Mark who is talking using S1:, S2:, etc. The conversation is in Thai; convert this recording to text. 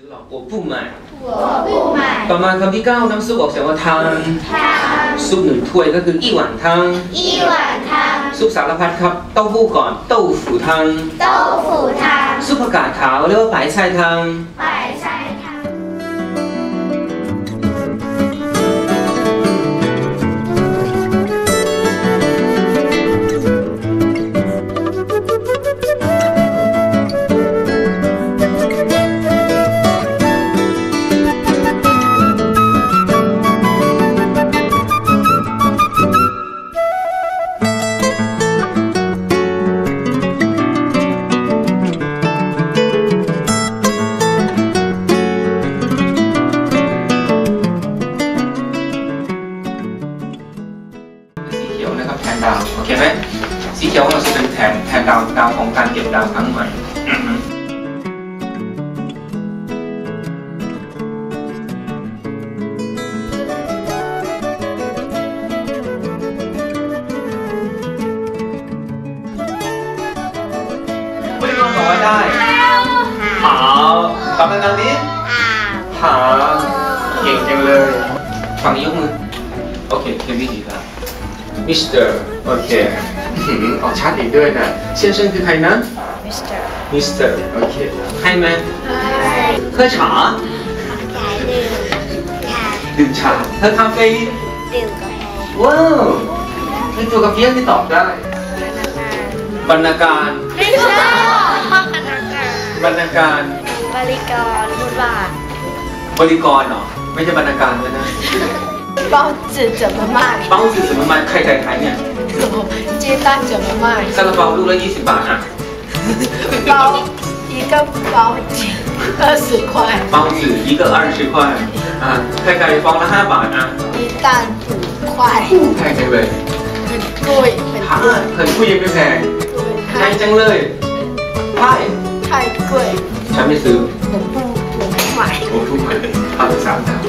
S1: ซื้อหรอก我不买
S2: 我不买
S1: ต่อมาคำที่เก้าน้ำซุปออกเสียงว่าทาง
S2: 汤
S1: ซุปหนึ่งถ้วยก็คือ一碗汤
S2: 一碗汤
S1: ซุปสารพัดครับเต้าหู้ก่อนเต้าหู้汤
S2: 豆腐汤
S1: ซุปผักกาดขาวเรียกว่า白菜汤
S2: 白菜汤
S1: ดาวโอเคไหมสีเขียวของเราจะเป็นแทนแทนดาวดาวของการเก็บดาวครั้งใหม่อือฮึไม่ต้องบอกว่าได้หาทำดังๆนี้หาเก่งจังเลย ฝั่งนี้ยกมือ โอเคเทมพี่ดีครับ มิสเตอร์โอเคออกชัดอีกด้วยนะเซียนเซินคือใครนะ
S2: มิสเตอร์
S1: มิสเตอร์โอเคให้ไหมเคดื่มชาดื่มชาเธอคาเฟ่
S2: ดื่มกาแฟ
S1: ว้าวเธอตัวกาแฟที่ตอบได้ บรรณาการ
S2: ไม่ใช่
S1: บรรณาการ
S2: บริการบทบาท
S1: บริกรเหรอ ไม่ใช่บรรณาการแล้วนะ
S3: 包子怎么卖？
S1: เป้าสื่อสมมันใครใครขายเนี่ย
S3: 鸡蛋怎么卖？
S1: ซาลาเปาลูกละ20 บาทอ่ะ
S3: 包一个包子二十块，
S1: เป้าสื่อ一个20块อ่ะไข่ไก่ฟองละ5บาทอ่ะ
S3: 一蛋五块，
S1: แพงจังเลย
S3: 很贵，很
S1: หา
S3: 贵，
S1: เหินผู้ยังไม่แพง
S3: 对，
S1: แพง
S3: 太
S1: จังเลยใช่
S3: 太贵，
S1: ฉันไม่ซื้อ
S3: 我不不买。
S1: โอ้ทุกคนทำสามดาว